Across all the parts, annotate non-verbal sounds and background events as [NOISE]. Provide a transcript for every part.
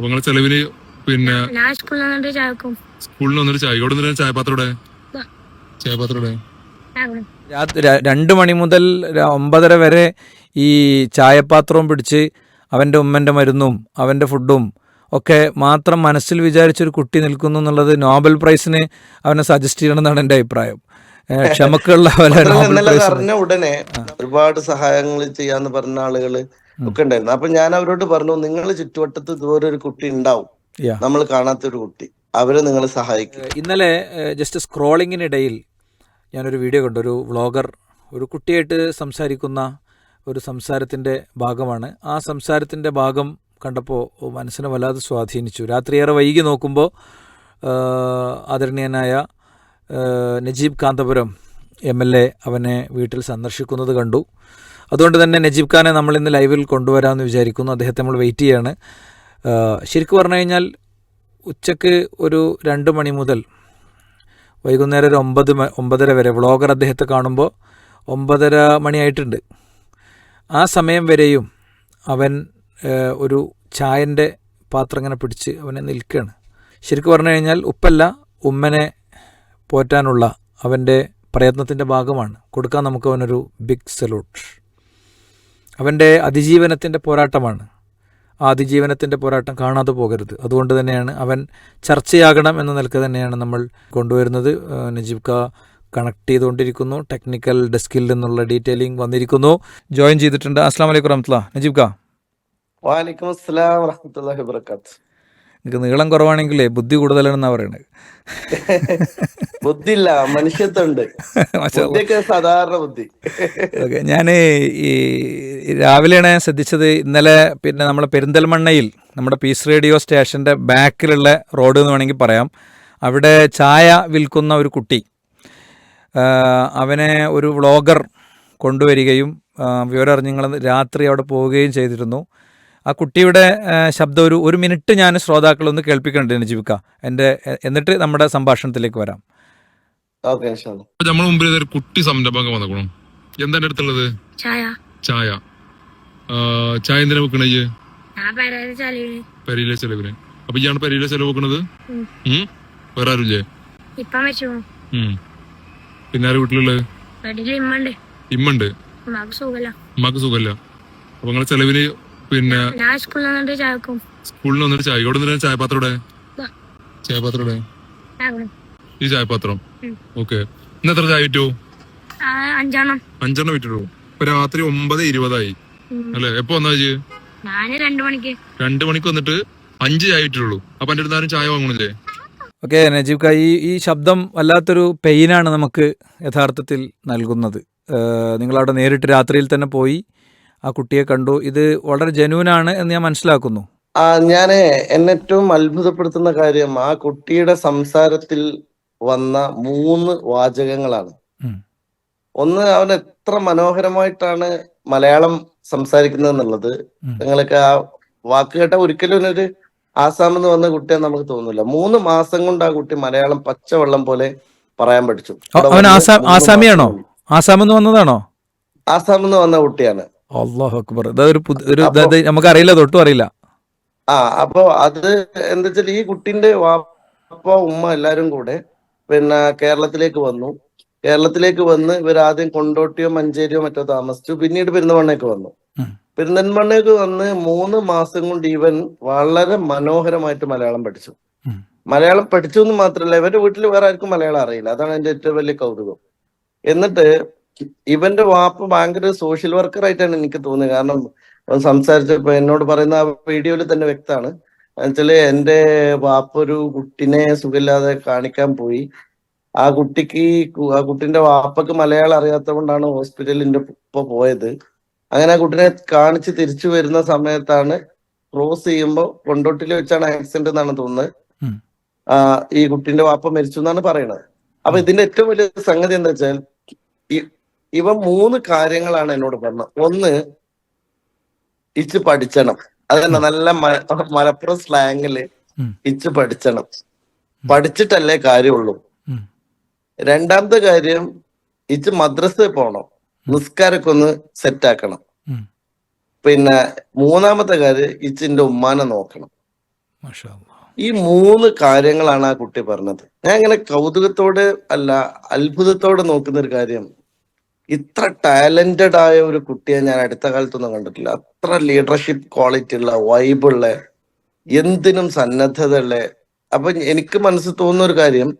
അപ്പൊ നിങ്ങളെ ചെലവിന് പിന്നെ ഞാൻ സ്കൂളിൽ വന്നിട്ട് ചായ ഇവിടെ നിന്ന് ചായപാത്രം ഇവിടെ. ചായപാത്രം രണ്ട് മണി മുതൽ ഒമ്പതര വരെ ഈ ചായപാത്രവും പിടിച്ച് അവന്റെ ഉമ്മന്റെ മരുന്നും അവന്റെ ഫുഡും ഒക്കെ മാത്രം മനസ്സിൽ വിചാരിച്ചൊരു കുട്ടി നിൽക്കുന്നു എന്നുള്ളത് നോബൽ പ്രൈസിന് അവനെ സജസ്റ്റ് ചെയ്യണമെന്നാണ് എന്റെ അഭിപ്രായം. ക്ഷമക്കുള്ള അറിഞ്ഞ ഉടനെ ഒരുപാട് സഹായങ്ങൾ ചെയ്യാന്ന് പറഞ്ഞ ആളുകൾ ഒക്കെ ഉണ്ടായിരുന്നു. അപ്പൊ ഞാൻ അവരോട് പറഞ്ഞു നിങ്ങൾ ചുറ്റുവട്ടത്ത് ഇതുപോലെ ഒരു കുട്ടി ഉണ്ടാവും. നമ്മൾ കാണാത്ത ഒരു കുട്ടി. അവരെ നിങ്ങൾ സഹായിക്കും. ഇന്നലെ ജസ്റ്റ് സ്ക്രോളിങ്ങിനിടയിൽ ഞാനൊരു വീഡിയോ കണ്ടു. ഒരു വ്ളോഗർ ഒരു കുട്ടിയായിട്ട് സംസാരിക്കുന്ന ഒരു സംസാരത്തിന്റെ ഭാഗമാണ്. ആ സംസാരത്തിന്റെ ഭാഗം കണ്ടപ്പോൾ മനസ്സിനെ വല്ലാതെ സ്വാധീനിച്ചു. രാത്രിയേറെ വൈകി നോക്കുമ്പോൾ ആദരണീയനായ Najeeb Kanthapuram M L A അവനെ വീട്ടിൽ സന്ദർശിക്കുന്നത് കണ്ടു. അതുകൊണ്ട് തന്നെ നജീബ് ഖാനെ നമ്മൾ ഇന്ന് ലൈവിൽ കൊണ്ടുവരാമെന്ന് വിചാരിക്കുന്നു. അദ്ദേഹത്തെ നമ്മൾ വെയിറ്റ് ചെയ്യാണ്. ശരിക്കും പറഞ്ഞു കഴിഞ്ഞാൽ ഉച്ചയ്ക്ക് ഒരു രണ്ട് മണി മുതൽ വൈകുന്നേരം ഒരു ഒമ്പത് ഒമ്പതര വരെ വ്ളോഗർ അദ്ദേഹത്തെ കാണുമ്പോൾ ഒമ്പതര മണിയായിട്ടുണ്ട് ആ സമയം വരെയും അവൻ ഒരു ചായന്റെ പാത്രം ഇങ്ങനെ പിടിച്ച് അവനെ നിൽക്കുകയാണ്. ശരിക്കും പറഞ്ഞു കഴിഞ്ഞാൽ ഉപ്പല്ല ഉമ്മനെ പോറ്റാനുള്ള അവന്റെ പ്രയത്നത്തിന്റെ ഭാഗമാണ്. കൊടുക്കാൻ നമുക്ക് അവനൊരു ബിഗ് സല്യൂട്ട് അവന്റെ അതിജീവനത്തിന്റെ പോരാട്ടമാണ്. ആ അതിജീവനത്തിന്റെ പോരാട്ടം കാണാതെ പോകരുത്. അതുകൊണ്ട് തന്നെയാണ് അവൻ ചർച്ചയാകണം എന്ന നിലയ്ക്ക് തന്നെയാണ് നമ്മൾ കൊണ്ടുവരുന്നത്. നജീബ് ക കണക്ട് ചെയ്തുകൊണ്ടിരിക്കുന്നു. ടെക്നിക്കൽ ഡെസ്കിൽ നിന്നുള്ള ഡീറ്റെയിലിംഗ് വന്നിരിക്കുന്നു. ജോയിൻ ചെയ്തിട്ടുണ്ട്. അസ്സാം വലൈക്കും റഹ്മത്തുള്ള നജീബ് ക. വാലിക്കും അസ്സലാം നിങ്ങൾക്ക് നീളം കുറവാണെങ്കിലേ ബുദ്ധി കൂടുതലാണെന്നാ പറയുന്നത് ബുദ്ധിയില്ല മനുഷ്യത്വണ്ട് [LAUGHS] സാധാരണ ബുദ്ധി. ഓക്കെ ഞാൻ ഈ രാവിലെയാണ് ശ്രദ്ധിച്ചത് ഇന്നലെ പിന്നെ നമ്മൾ പെരിന്തൽമണ്ണയിൽ നമ്മുടെ പീസ് റേഡിയോ സ്റ്റേഷന്റെ ബാക്കിലുള്ള റോഡ് എന്ന് വേണമെങ്കിൽ പറയാം. അവിടെ ചായ വിൽക്കുന്ന ഒരു കുട്ടി അവനെ ഒരു വ്ളോഗർ കൊണ്ടുവരികയും വിവരം അറിഞ്ഞ് രാത്രി അവിടെ പോവുകയും ചെയ്തിരുന്നു. ആ കുട്ടിയുടെ ശബ്ദം ഒരു ഒരു മിനിറ്റ് ഞാൻ ശ്രോതാക്കളൊന്ന് കേൾപ്പിക്കുന്നുണ്ട് ജീവിക്ക എന്റെ എന്നിട്ട് നമ്മുടെ സംഭാഷണത്തിലേക്ക് വരാം. നമ്മുടെ മുമ്പിൽ ഒരു കുട്ടി സംരംഭം വന്നേക്കണം. എന്താ അടുത്തുള്ളത്? ചായ. ചായ. ആ, ചായ എന്തിനാ വെക്കണേ പെരയിലെ ചെലവിന്. അപ്പൊ ഇയാണ് പെരയിലെ ചെലവ് വെക്കണത്? വേറെ ആരുല്ലേ. പിന്നെ ആര് വീട്ടിലുള്ളത്? ഇമ്മണ്ട്. ഇമ്മുണ്ട്. ഉമ്മാക്ക് സുഖല്ല. ഉമ്മാക്ക് സുഖല്ല. അപ്പൊ നിങ്ങളെ ചെലവിന് പിന്നെ ഞാൻ സ്കൂളിൽ നിന്നിട്ട് ചായക്കും സ്കൂളിൽ വന്നിട്ട് ചായ. ഇവിടെ നിന്ന് ചായപാത്രം ഇവിടെ ദാ. ചായപാത്രം ഇവിടെ ഈ ചായപാത്രം. ഓക്കെ. ഇന്ന് എത്ര ചായ വിറ്റു? അഞ്ചെണ്ണം. അഞ്ചെണ്ണം വിറ്റു ഇപ്പൊ രാത്രി ഒമ്പത് ഇരുപതായി. അല്ലെ? എപ്പോ വന്നാ ചേച്ചി ഞാൻ രണ്ടു മണിക്ക്. രണ്ട് മണിക്ക് വന്നിട്ട് അഞ്ച് ചായ വിറ്റുള്ളൂ അപ്പൊ എന്റെ അടുത്ത് ചായ വാങ്ങണില്ലേ ഓക്കെ നജീബ് ക ഈ ഈ ശബ്ദം വല്ലാത്തൊരു പെയിനാണ് നമുക്ക് യഥാർത്ഥത്തിൽ നൽകുന്നത്. നിങ്ങൾ നിങ്ങളവിടെ നേരിട്ട് രാത്രിയിൽ തന്നെ പോയി ആ കുട്ടിയെ കണ്ടു. ഇത് വളരെ ജനുവിനാണ് എന്ന് ഞാൻ മനസ്സിലാക്കുന്നു. ആ ഞാൻ എന്നെ ഏറ്റവും അത്ഭുതപ്പെടുത്തുന്ന കാര്യം ആ കുട്ടിയുടെ സംസാരത്തിൽ വന്ന മൂന്ന് വാചകങ്ങളാണ്. ഒന്ന് അവൻ എത്ര മനോഹരമായിട്ടാണ് മലയാളം സംസാരിക്കുന്നത് എന്നുള്ളത്. നിങ്ങൾക്ക് ആ വാക്ക് കേട്ട ഒരിക്കലും ഒരു ആസാമിൽ നിന്ന് വന്ന കുട്ടിയെ നമുക്ക് തോന്നുന്നില്ല. മൂന്ന് മാസം കൊണ്ട് ആ കുട്ടി മലയാളം പച്ചവെള്ളം പോലെ പറയാൻ പഠിച്ചു. അവൻ ആസാം ആസാമിയാണോ? ആസാമിൽ നിന്ന് വന്നതാണോ? ആസാമിൽ നിന്ന് വന്ന കുട്ടിയാണ്. അള്ളാഹു അക്ബർ. ഒരു നമുക്കറിയില്ല തൊട്ടും അറിയില്ല. ആ അപ്പോ അത് എന്താ വെച്ചാൽ ഈ കുട്ടിന്റെ വാപ്പ ഉമ്മ എല്ലാരും കൂടെ പിന്നെ കേരളത്തിലേക്ക് വന്നു. കേരളത്തിലേക്ക് വന്ന് ഇവർ ആദ്യം കൊണ്ടോട്ടിയോ മഞ്ചേരിയോ മറ്റോ താമസിച്ചു. പിന്നീട് പെരുന്തമണ്ണയ്ക്ക് വന്നു. ഉം. വന്ന് മൂന്ന് മാസം കൊണ്ട് ഇവൻ വളരെ മനോഹരമായിട്ട് മലയാളം പഠിച്ചു. മലയാളം പഠിച്ചു എന്ന് മാത്രമല്ല ഇവരുടെ വീട്ടിൽ വേറെ ആർക്കും മലയാളം അറിയില്ല. അതാണ് എന്റെ ഏറ്റവും വലിയ കൗതുകം. എന്നിട്ട് ഇവന്റെ വാപ്പ് ഭയങ്കര സോഷ്യൽ വർക്കർ ആയിട്ടാണ് എനിക്ക് തോന്നുന്നത്. കാരണം സംസാരിച്ചപ്പോ എന്നോട് പറയുന്ന ആ വീഡിയോയിൽ തന്നെ വ്യക്തമാണ്. എന്നുവെച്ചാൽ എന്റെ വാപ്പ ഒരു കുട്ടിനെ സുഖമില്ലാതെ കാണിക്കാൻ പോയി. ആ കുട്ടിക്ക് ആ കുട്ടിന്റെ വാപ്പക്ക് മലയാളം അറിയാത്ത കൊണ്ടാണ് ഹോസ്പിറ്റലിന്റെ ഉപ്പ പോയത്. അങ്ങനെ ആ കുട്ടിനെ കാണിച്ച് തിരിച്ചു വരുന്ന സമയത്താണ് ക്രോസ് ചെയ്യുമ്പോൾ കൊണ്ടോട്ടിൽ വെച്ചാണ് ആക്സിഡന്റ് എന്നാണ് തോന്നുന്നത്. ആ ഈ കുട്ടിന്റെ വാപ്പ മരിച്ചു എന്നാണ് പറയുന്നത് അപ്പൊ ഇതിന്റെ ഏറ്റവും വലിയ സംഗതി എന്താ വെച്ചാൽ ഇ- ഇവ മൂന്ന് കാര്യങ്ങളാണ് എന്നോട് പറഞ്ഞത്. ഒന്ന് ഇച്ച് പഠിച്ചണം. അതന്നെ നല്ല മലപ്പുറം സ്ലാങ്ങിൽ. ഇച്ച് പഠിച്ചണം. പഠിച്ചിട്ടല്ലേ കാര്യമുള്ളൂ. രണ്ടാമത്തെ കാര്യം ഇച്ച് മദ്രസയിൽ പോണം. നിസ്കാരൊക്കെ ഒന്ന് സെറ്റ് ആക്കണം പിന്നെ മൂന്നാമത്തെ കാര്യം ഇച്ചിന്റെ ഉമ്മാനെ നോക്കണം. ഈ മൂന്ന് കാര്യങ്ങളാണ് ആ കുട്ടി പറഞ്ഞത്. ഞാൻ ഇങ്ങനെ കൗതുകത്തോടെ അല്ല അത്ഭുതത്തോടെ നോക്കുന്ന ഒരു കാര്യം. ഇത്ര ടാലന്റഡ് ആയ ഒരു കുട്ടിയെ ഞാൻ അടുത്ത കാലത്തൊന്നും കണ്ടിട്ടില്ല. അത്ര ലീഡർഷിപ്പ് ക്വാളിറ്റി ഉള്ള വൈബുള്ള എന്തിനും സന്നദ്ധത സന്നദ്ധതയുള്ള അപ്പൊ എനിക്ക് മനസ്സിൽ തോന്നുന്ന ഒരു കാര്യം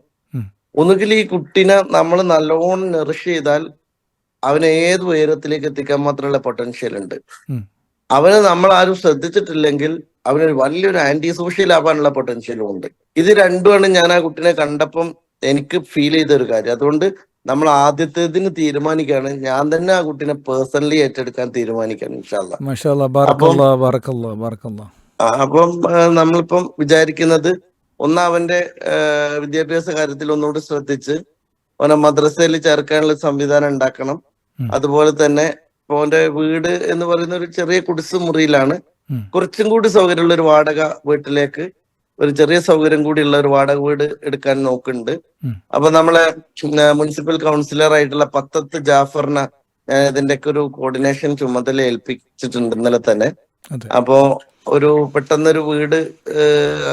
ഒന്നുകിൽ ഈ കുട്ടിനെ നമ്മൾ നല്ലോണം നെറിഷ് ചെയ്താൽ അവനെ ഏത് ഉയരത്തിലേക്ക് എത്തിക്കാൻ മാത്രമുള്ള പൊട്ടൻഷ്യൽ ഉണ്ട്. അവനെ അവന് നമ്മൾ ആരും ശ്രദ്ധിച്ചിട്ടില്ലെങ്കിൽ അവനൊരു വലിയൊരു ആന്റി സോഷ്യൽ ആവാനുള്ള പൊട്ടൻഷ്യലും ഉണ്ട്. ഇത് രണ്ടുമാണ് ഞാൻ ആ കുട്ടിനെ കണ്ടപ്പം എനിക്ക് ഫീൽ ചെയ്ത ഒരു കാര്യം. അതുകൊണ്ട് നമ്മൾ ആദ്യത്തേതിന് തീരുമാനിക്കുകയാണ്. ഞാൻ തന്നെ ആ കുട്ടിനെ പേഴ്സണലി ഏറ്റെടുക്കാൻ തീരുമാനിക്കുകയാണ് ഇൻഷാല്ല അപ്പം നമ്മളിപ്പം വിചാരിക്കുന്നത് ഒന്ന് അവന്റെ വിദ്യാഭ്യാസ കാര്യത്തിൽ ഒന്നുകൂടി ശ്രദ്ധിച്ച് അവനെ മദ്രസയിൽ ചേർക്കാനുള്ള സംവിധാനം ഉണ്ടാക്കണം. അതുപോലെ തന്നെ ഇപ്പൊ അവന്റെ വീട് എന്ന് പറയുന്ന ഒരു ചെറിയ കുടിസ് മുറിയിലാണ്. കുറച്ചും കൂടി സൗകര്യമുള്ള ഒരു വാടക വീട്ടിലേക്ക് ഒരു ചെറിയ സൗകര്യം കൂടിയുള്ള ഒരു വാടക വീട് എടുക്കാൻ നോക്കുന്നുണ്ട്. അപ്പൊ നമ്മളെ മുനിസിപ്പൽ കൗൺസിലർ ആയിട്ടുള്ള പത്തത്ത് ജാഫറിനെ ഇതിന്റെയൊക്കെ ഒരു കോർഡിനേഷൻ ചുമതല ഏൽപ്പിച്ചിട്ടുണ്ട് ഇന്നലെ തന്നെ. അപ്പോ ഒരു പെട്ടെന്നൊരു വീട്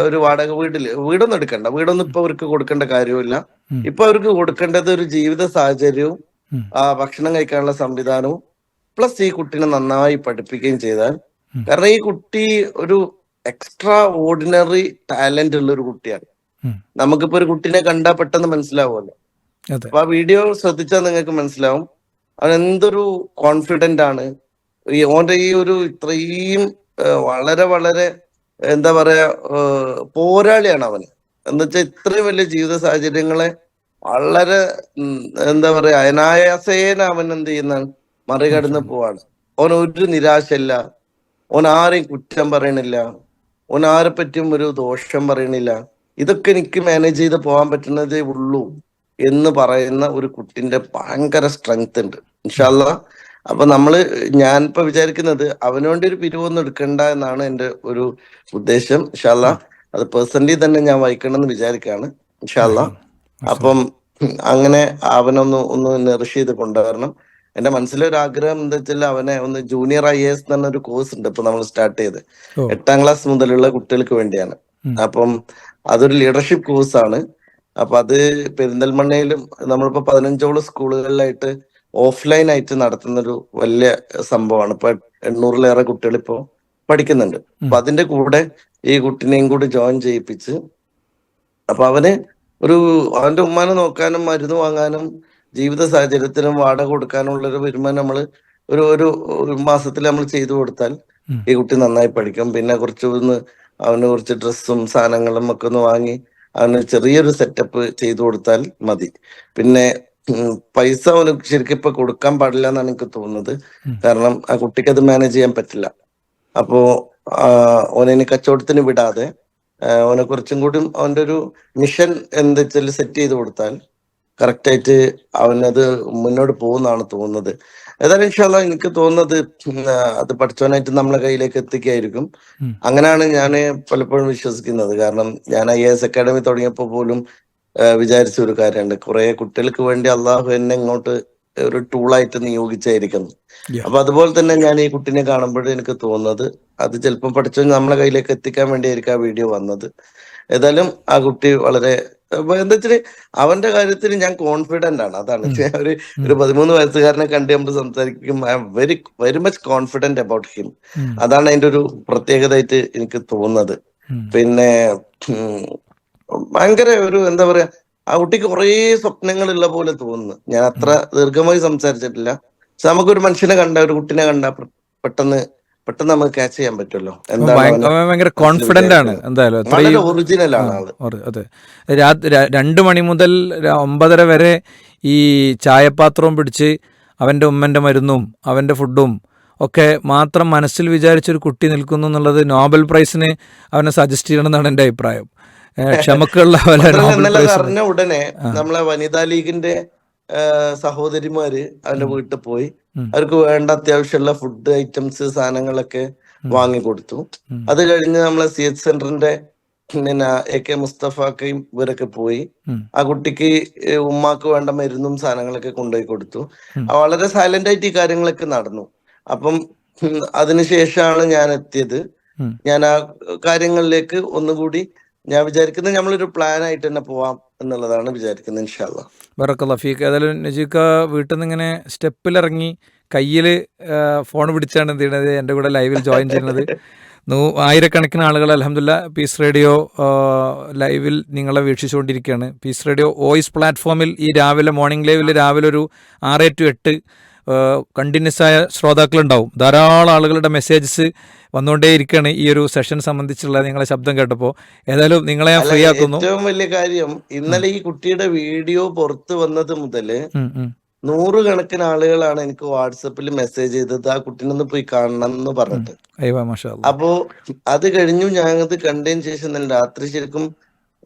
ഒരു വാടക വീട്ടിൽ വീടൊന്നും എടുക്കണ്ട. വീടൊന്നും ഇപ്പൊ അവർക്ക് കൊടുക്കേണ്ട കാര്യമില്ല. ഇപ്പൊ അവർക്ക് കൊടുക്കേണ്ടത് ഒരു ജീവിത സാഹചര്യവും ആ ഭക്ഷണം കഴിക്കാനുള്ള സംവിധാനവും പ്ലസ് ഈ കുട്ടീനെ നന്നായി പഠിപ്പിക്കുകയും ചെയ്താൽ കാരണം ഈ കുട്ടി ഒരു എക്സ്ട്രാ ഓർഡിനറി ടാലന്റ് ഉള്ള ഒരു കുട്ടിയാണ്. നമുക്കിപ്പോ ഒരു കുട്ടീനെ കണ്ടാൽ പെട്ടെന്ന് മനസ്സിലാവുമല്ലോ. അപ്പൊ ആ വീഡിയോ ശ്രദ്ധിച്ചാൽ നിങ്ങൾക്ക് മനസ്സിലാവും. അവൻ എന്തൊരു കോൺഫിഡന്റ് ആണ്. ഈ ഓന്റെ ഈ ഒരു ഇത്രയും വളരെ വളരെ എന്താ പറയാ പോരാളിയാണ് അവന് എന്ന് വെച്ചാൽ ഇത്രയും വലിയ ജീവിത സാഹചര്യങ്ങളെ വളരെ എന്താ പറയാ അനായാസേന അവൻ എന്ത് ചെയ്യുന്ന മറികടന്ന് പോവാണ്. ഓൻ ഒരു നിരാശയില്ല. ഓൻ ആരെയും കുറ്റം പറയണില്ല. ഓൻ ആരെ പറ്റിയും ഒരു ദോഷം പറയണില്ല. ഇതൊക്കെ എനിക്ക് മാനേജ് ചെയ്ത് പോകാൻ പറ്റുന്നതേ ഉള്ളൂ എന്ന് പറയുന്ന ഒരു കുട്ടിന്റെ ഭയങ്കര സ്ട്രെങ്ത് ഉണ്ട്. ഇൻഷാല്ല അപ്പൊ നമ്മൾ ഞാൻ ഇപ്പൊ വിചാരിക്കുന്നത് അവനോണ്ട് ഒരു പിരിവൊന്നും എടുക്കണ്ട എന്നാണ് എന്റെ ഒരു ഉദ്ദേശം. ഇൻഷാല്ല അത് പേഴ്സണലി തന്നെ ഞാൻ വായിക്കണം എന്ന് വിചാരിക്കാണ് ഇൻഷാല്ല അപ്പം അങ്ങനെ അവനൊന്ന് ഒന്ന് നെറിഷ് ചെയ്ത് കൊണ്ടുവരണം. എന്റെ മനസ്സിലൊരാഗ്രഹം എന്താ വെച്ചാൽ അവനെ ഒന്ന് ജൂനിയർ ഐ എസ് എന്ന് പറഞ്ഞൊരു കോഴ്സ് ഉണ്ട്. ഇപ്പൊ നമ്മൾ സ്റ്റാർട്ട് ചെയ്ത്. എട്ടാം ക്ലാസ് മുതലുള്ള കുട്ടികൾക്ക് വേണ്ടിയാണ്. അപ്പം അതൊരു ലീഡർഷിപ്പ് കോഴ്സ് ആണ്. അപ്പൊ അത് പെരിന്തൽമണ്ണയിലും നമ്മളിപ്പോ പതിനഞ്ചോളം സ്കൂളുകളിലായിട്ട് ഓഫ്ലൈൻ ആയിട്ട് നടത്തുന്ന ഒരു വലിയ സംഭവമാണ്. ഇപ്പൊ എണ്ണൂറിലേറെ കുട്ടികൾ ഇപ്പോ പഠിക്കുന്നുണ്ട് അപ്പൊ അതിന്റെ കൂടെ ഈ കുട്ടിനെയും കൂടി ജോയിൻ ചെയ്യിപ്പിച്ച് അപ്പൊ അവന് ഒരു അവന്റെ ഉമ്മാനെ നോക്കാനും മരുന്ന് വാങ്ങാനും ജീവിത സാഹചര്യത്തിനും വാടക കൊടുക്കാനുള്ള ഒരു വരുമാനം നമ്മൾ ഒരു ഒരു മാസത്തിൽ നമ്മൾ ചെയ്തു കൊടുത്താൽ ഈ കുട്ടി നന്നായി പഠിക്കും. പിന്നെ കുറച്ച് ഒന്ന് അവന് കുറച്ച് ഡ്രസ്സും സാധനങ്ങളും ഒക്കെ ഒന്ന് വാങ്ങി അവന് ചെറിയൊരു സെറ്റപ്പ് ചെയ്തു കൊടുത്താൽ മതി. പിന്നെ പൈസ അവന് ശരിക്കും ഇപ്പൊ കൊടുക്കാൻ പാടില്ല എന്നാണ് എനിക്ക് തോന്നുന്നത്. കാരണം ആ കുട്ടിക്ക് അത് മാനേജ് ചെയ്യാൻ പറ്റില്ല. അപ്പോ ഓനെ കച്ചവടത്തിന് വിടാതെ ഓനെ അവനെ കുറച്ചും കൂടി അവന്റെ ഒരു മിഷൻ എന്താ വെച്ചാൽ സെറ്റ് ചെയ്ത് കൊടുത്താൽ കറക്റ്റ് ആയിട്ട് അവനത് മുന്നോട്ട് പോകുന്നതാണ് തോന്നുന്നത്. ഏതായാലും ഇൻഷാല്ല എനിക്ക് തോന്നുന്നത് അത് പഠിച്ചവനായിട്ട് നമ്മളെ കയ്യിലേക്ക് എത്തിക്കായിരിക്കും. അങ്ങനെയാണ് ഞാൻ പലപ്പോഴും വിശ്വസിക്കുന്നത്. കാരണം ഞാൻ ഐ എസ് അക്കാഡമി തുടങ്ങിയപ്പോൾ പോലും വിചാരിച്ച ഒരു കാര്യമുണ്ട്. കുറെ കുട്ടികൾക്ക് വേണ്ടി അള്ളാഹു എന്നെ ഇങ്ങോട്ട് ഒരു ടൂളായിട്ട് നിയോഗിച്ചായിരിക്കുന്നു. അപ്പൊ അതുപോലെ തന്നെ ഞാൻ ഈ കുട്ടിനെ കാണുമ്പോൾ എനിക്ക് തോന്നുന്നത് അത് ചിലപ്പം പഠിച്ചു നമ്മളെ കയ്യിലേക്ക് എത്തിക്കാൻ വേണ്ടിയായിരിക്കും ആ വീഡിയോ വന്നത്. ഏതായാലും ആ കുട്ടി വളരെ അപ്പൊ എന്താ വെച്ചാൽ അവന്റെ കാര്യത്തിൽ ഞാൻ കോൺഫിഡന്റ് ആണ്. അതാണ്. ഞാൻ ഒരു ഒരു പതിമൂന്ന് വയസ്സുകാരനെ കണ്ട് നമ്മൾ സംസാരിക്കും I am very very much confident about him അതാണ് അതിന്റെ ഒരു പ്രത്യേകതയായിട്ട് എനിക്ക് തോന്നുന്നത്. പിന്നെ ഭയങ്കര ഒരു എന്താ പറയാ ആ കുട്ടിക്ക് കുറേ സ്വപ്നങ്ങളുള്ള പോലെ തോന്നുന്നു. ഞാൻ അത്ര ദീർഘമായി സംസാരിച്ചിട്ടില്ല. പക്ഷെ നമുക്കൊരു മനുഷ്യനെ കണ്ട ഒരു കുട്ടിനെ കണ്ട പെട്ടെന്ന് പെട്ടെന്ന് നമുക്ക് ക്യാച്ച് ചെയ്യാൻ പറ്റുമല്ലോ. ഭയങ്കര കോൺഫിഡന്റ് ആണ്. എന്തായാലും ഒറിജിനൽ ആണ് അതെ. രണ്ട് മണി മുതൽ ഒമ്പതര വരെ ഈ ചായപാത്രവും പിടിച്ച് അവന്റെ ഉമ്മന്റെ മരുന്നും അവന്റെ ഫുഡും ഒക്കെ മാത്രം മനസ്സിൽ വിചാരിച്ചൊരു കുട്ടി നിൽക്കുന്നു എന്നുള്ളത് നോബൽ പ്രൈസിന് അവനെ സജസ്റ്റ് ചെയ്യണമെന്നാണ് എന്റെ അഭിപ്രായം. [LAUGHS] ക്ഷമക്കുള്ള ഉടനെ നമ്മളെ വനിതാ ലീഗിന്റെ സഹോദരിമാര് അവന്റെ വീട്ടിൽ പോയി. അവർക്ക് വേണ്ട അത്യാവശ്യമുള്ള ഫുഡ് ഐറ്റംസ് സാധനങ്ങളൊക്കെ വാങ്ങി കൊടുത്തു ഉം. അത് കഴിഞ്ഞ് നമ്മളെ സി എച്ച് സെന്ററിന്റെ പിന്നെ എ കെ മുസ്തഫാക്കയും ഇവരൊക്കെ പോയി. ആ കുട്ടിക്ക് ഉമ്മാക്ക് വേണ്ട മരുന്നും സാധനങ്ങളൊക്കെ കൊണ്ടുപോയി കൊടുത്തു. വളരെ സൈലന്റ് ആയിട്ട് ഈ കാര്യങ്ങളൊക്കെ നടന്നു. അപ്പം അതിനുശേഷമാണ് ഞാൻ എത്തിയത്. ഞാൻ ആ കാര്യങ്ങളിലേക്ക് ഒന്നുകൂടി ഞാൻ വിചാരിക്കുന്നത് നമ്മളൊരു പ്ലാൻ ആയിട്ട് തന്നെ പോവാം എന്നുള്ളതാണ് വിചാരിക്കുന്നത് ഇൻഷാല്ല ബറക്കല്ല. ഫീക്ക് ഏതായാലും നജീക്ക വീട്ടിൽ നിന്ന് ഇങ്ങനെ സ്റ്റെപ്പിലിറങ്ങി കയ്യിൽ ഫോൺ പിടിച്ചാണ് എന്ത് ചെയ്യണത് എന്റെ കൂടെ ലൈവിൽ ജോയിൻ ചെയ്യുന്നത്. നൂ ആയിരക്കണക്കിന് ആളുകൾ അലഹമില്ല പീസ് റേഡിയോ ലൈവിൽ നിങ്ങളെ വീക്ഷിച്ചുകൊണ്ടിരിക്കുകയാണ്. പീസ് റേഡിയോ വോയിസ് പ്ലാറ്റ്ഫോമിൽ ഈ രാവിലെ മോർണിംഗ് ലൈവിൽ രാവിലെ ഒരു ആറ് ടു എട്ട് കണ്ടിന്യൂസ് ആയ ശ്രോതാക്കളുണ്ടാവും. ധാരാളം ആളുകളുടെ മെസ്സേജസ് വന്നുകൊണ്ടേയിരിക്കുകയാണ് ഈ ഒരു സെഷൻ സംബന്ധിച്ചുള്ള നിങ്ങളെ ശബ്ദം കേട്ടപ്പോൾ. ഏതായാലും നിങ്ങളെ ഞാൻ ഫ്രീ ആക്കുന്നു. ഏറ്റവും വലിയ കാര്യം ഇന്നലെ ഈ കുട്ടിയുടെ വീഡിയോ പുറത്തു വന്നത് മുതൽ. നൂറുകണക്കിന് ആളുകളാണ് എനിക്ക് വാട്സപ്പിൽ മെസ്സേജ് ചെയ്തത്. ആ കുട്ടീനൊന്ന് പോയി കാണണം എന്ന് പറഞ്ഞിട്ട്. അപ്പോ അത് കഴിഞ്ഞു ഞാൻ അത് കണ്ടതിന് ശേഷം രാത്രി ശരിക്കും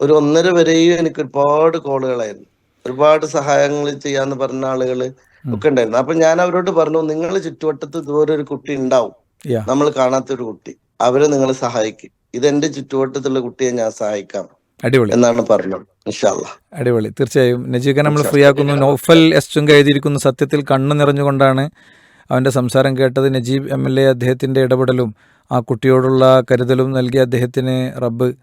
ഒരു ഒന്നര വരെയും എനിക്ക് ഒരുപാട് കോളുകളായിരുന്നു ഒരുപാട് സഹായങ്ങൾ ചെയ്യാന്ന് പറഞ്ഞ ആളുകൾ ഒക്കെ ഉണ്ടായിരുന്നു. അപ്പൊ ഞാൻ അവരോട് പറഞ്ഞു നിങ്ങൾ ചുറ്റുവട്ടത്ത് ഇതുപോലെ ഒരു കുട്ടി ഉണ്ടാവും. നമ്മൾ കാണാത്ത ഒരു കുട്ടി. അവരെ നിങ്ങൾ സഹായിക്കും. ഇതെന്റെ ചുറ്റുവട്ടത്തുള്ള കുട്ടിയെ ഞാൻ സഹായിക്കാം. അടിപൊളി. എന്നാണ് പറഞ്ഞത്. അടിപൊളി. തീർച്ചയായും നജീഖൻ നമ്മൾ ഫ്രീ ആക്കുന്നു. നോഫൽ എസ് ചുങ്ക എഴുതിയിരിക്കുന്നു സത്യത്തിൽ കണ്ണു നിറഞ്ഞുകൊണ്ടാണ് അവന്റെ സംസാരം കേട്ടത്. നജീബ് എം എൽ എ അദ്ദേഹത്തിന്റെ ഇടപെടലും ആ കുട്ടിയോടുള്ള കരുതലും നൽകിയ അദ്ദേഹത്തിന് റബ്ബ്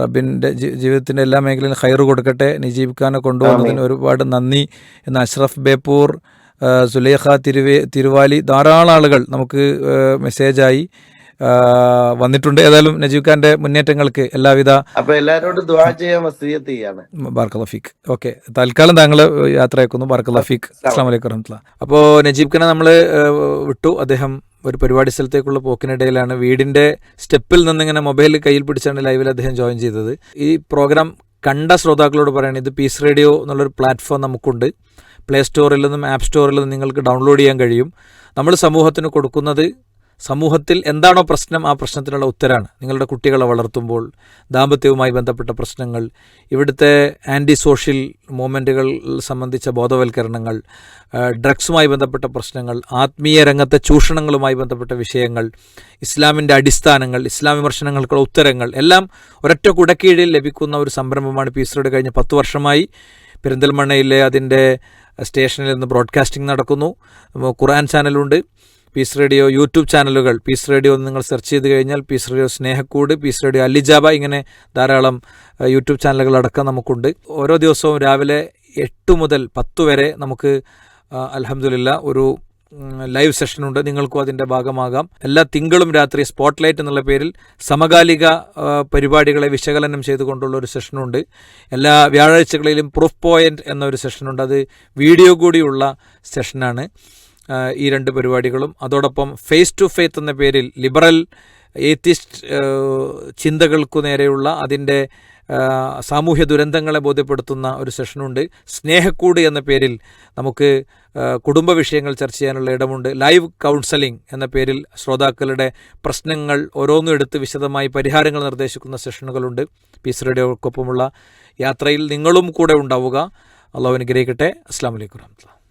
റബ്ബിന്റെ ജീവിതത്തിന്റെ എല്ലാ മേഖലയിലും ഹൈർ കൊടുക്കട്ടെ നജീബ് ഖാനെ കൊണ്ടുവന്നതിന് ഒരുപാട് നന്ദി. എന്ന് അഷ്റഫ് ബേപ്പൂർ സുലേഖ തിരുവേ തിരുവാലി ധാരാളം ആളുകൾ നമുക്ക് മെസ്സേജായി വന്നിട്ടുണ്ട്. ഏതായാലും നജീബ് ഖാന്റെ മുന്നേറ്റങ്ങൾക്ക് എല്ലാവിധ അപ്പൊ എല്ലാവരോടും ദ്വാ ചെയ്യാൻ വസീയത്ത് ചെയ്യാണ് ബാർക്ക് ലഫീഖ് ഓക്കെ. തൽക്കാലം താങ്കൾ യാത്ര അയക്കുന്നു ബാർക്ക് ലഫീഖ് അസ്സാം വലൈക്കും വറഹമുല്ല അപ്പോൾ നജീബ് ഖാനെ നമ്മൾ വിട്ടു. അദ്ദേഹം ഒരു പരിപാടി സ്ഥലത്തേക്കുള്ള പോക്കിനിടയിലാണ് വീടിന്റെ സ്റ്റെപ്പിൽ നിന്നിങ്ങനെ മൊബൈൽ കയ്യിൽ പിടിച്ചാണ് ലൈവിൽ അദ്ദേഹം ജോയിൻ ചെയ്തത്. ഈ പ്രോഗ്രാം കണ്ട ശ്രോതാക്കളോട് പറയണം ഇത് പീസ് റേഡിയോ എന്നുള്ളൊരു പ്ലാറ്റ്ഫോം നമുക്കുണ്ട്. പ്ലേ സ്റ്റോറിൽ നിന്നും ആപ്പ് സ്റ്റോറിൽ നിന്നും നിങ്ങൾക്ക് ഡൗൺലോഡ് ചെയ്യാൻ കഴിയും. നമ്മൾ സമൂഹത്തിന് കൊടുക്കുന്നത് സമൂഹത്തിൽ എന്താണോ പ്രശ്നം ആ പ്രശ്നത്തിനുള്ള ഉത്തരാണ്. നിങ്ങളുടെ കുട്ടികളെ വളർത്തുമ്പോൾ ദാമ്പത്യവുമായി ബന്ധപ്പെട്ട പ്രശ്നങ്ങൾ ഇവിടുത്തെ ആന്റി സോഷ്യൽ മൂവ്മെന്റുകൾ സംബന്ധിച്ച ബോധവൽക്കരണങ്ങൾ ഡ്രഗ്സുമായി ബന്ധപ്പെട്ട പ്രശ്നങ്ങൾ ആത്മീയ രംഗത്തെ ചൂഷണങ്ങളുമായി ബന്ധപ്പെട്ട വിഷയങ്ങൾ ഇസ്ലാമിന്റെ അടിസ്ഥാനങ്ങൾ ഇസ്ലാം വിമർശനങ്ങൾക്കുള്ള ഉത്തരങ്ങൾ എല്ലാം ഒരൊറ്റ കുടക്കീഴിൽ ലഭിക്കുന്ന ഒരു സംരംഭമാണ് പീസറോട് കഴിഞ്ഞ പത്ത് വർഷമായി. പെരിന്തൽമണ്ണയിലെ അതിന്റെ സ്റ്റേഷനിൽ നിന്ന് ബ്രോഡ്കാസ്റ്റിംഗ് നടക്കുന്നു. ഖുർആൻ ചാനലുണ്ട്. പീസ് റേഡിയോ യൂട്യൂബ് ചാനലുകൾ പീസ് റേഡിയോ നിങ്ങൾ സെർച്ച് ചെയ്ത് കഴിഞ്ഞാൽ പീസ് റേഡിയോ സ്നേഹക്കൂട് പീസ് റേഡിയോ അലിജാബ ഇങ്ങനെ ധാരാളം യൂട്യൂബ് ചാനലുകൾ അടക്കം നമുക്കുണ്ട്. ഓരോ ദിവസവും രാവിലെ എട്ട് മുതൽ പത്ത് വരെ നമുക്ക് അലഹമില്ല ഒരു ലൈവ് സെഷനുണ്ട് നിങ്ങൾക്കും അതിന്റെ ഭാഗമാകാം. എല്ലാ തിങ്കളും രാത്രി സ്പോട്ട്ലൈറ്റ് എന്നുള്ള പേരിൽ സമകാലിക പരിപാടികളെ വിശകലനം ചെയ്തുകൊണ്ടുള്ള ഒരു സെഷനുണ്ട് എല്ലാ വ്യാഴാഴ്ചകളിലും പ്രൂഫ് പോയിന്റ് എന്നൊരു സെഷനുണ്ട് അത് വീഡിയോ കൂടിയുള്ള സെഷനാണ്. ഈ രണ്ട് പരിപാടികളും. അതോടൊപ്പം ഫേസ് ടു ഫേത്ത് എന്ന പേരിൽ ലിബറൽ ഏത്തിസ്റ്റ് ചിന്തകൾക്കു നേരെയുള്ള അതിന്റെ സാമൂഹ്യ ദുരന്തങ്ങളെ ബോധ്യപ്പെടുത്തുന്ന ഒരു സെഷനുണ്ട്. സ്നേഹക്കൂട് എന്ന പേരിൽ നമുക്ക് കുടുംബ വിഷയങ്ങൾ ചർച്ച ചെയ്യാനുള്ള ഇടമുണ്ട്. ലൈവ് കൗൺസലിംഗ് എന്ന പേരിൽ ശ്രോതാക്കളുടെ പ്രശ്നങ്ങൾ ഓരോന്നും എടുത്ത് വിശദമായി പരിഹാരങ്ങൾ നിർദ്ദേശിക്കുന്ന സെഷനുകളുണ്ട്. പീസ് റേഡിയോക്കൊപ്പമുള്ള യാത്രയിൽ നിങ്ങളും കൂടെ ഉണ്ടാവുക. അള്ളാഹു അനുഗ്രഹിക്കട്ടെ. അസ്സാം വലൈക്കും വരഹമുല്ല